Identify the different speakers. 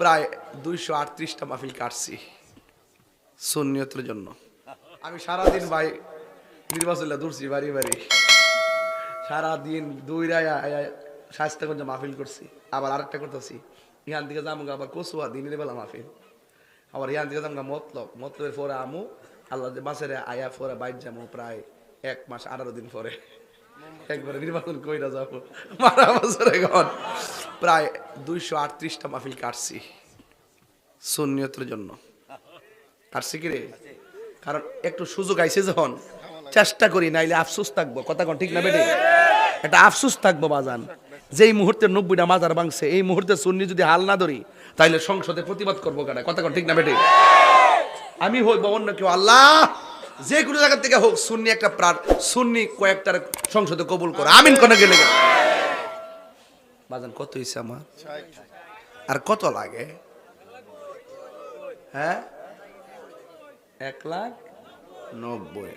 Speaker 1: প্রায় দুইশো আটত্রিশটা মাহফিল কাটছি সুন্নিয়তের জন্য। আমি সারাদিন ভাই নির্বাচন দূরছি বাড়ি বাড়ি। সারাদিন দুই রায় স্বাস্থ্যগঞ্জ মাহফিল করছি, আবার আরেকটা করতেছি। ইহান থেকে যাব আবার কচুয়া দিনের বেলা মাহফিল। আবার ইহান থেকে যাব মতলব, মতলবের পরে আমু, আল্লাহ মাসের আয়া পরে বাইর যাব প্রায় এক মাস আঠারো দিন পরে। একবারে নির্বাচন কইরা যাব। মারা বছর এখন প্রায় দুইশো আটত্রিশটা মাহফিল কাটছি সুন্নিয়তের জন্য। কাটছি কি রে? কারণ একটু সুযোগ আইছে যখন, চেষ্টা করি, নাইলে আফসোস থাকব। কথা কোন, ঠিক না বেটে? এটা আফসোস থাকব বাজান। যেই মুহূর্তে নব্বইটা মাজার ভাঙছে, এই মুহূর্তে সুন্নি যদি হাল না ধরি, তাইলে সংসদে প্রতিবাদ করব কেন কথা কোন, ঠিক না বেটে? আমি হই বা অন্য কেউ। আল্লাহ! যে কোনো জায়গা থেকে হোক, সুন্নি একটা প্রাণ, সুন্নি কয়েকটার সংসদে কবুল করে। আমিন কোন গেলে। বাজান কত হয়েছে আমার? আর কত লাগে? হ্যাঁ? এক লাখ নব্বই।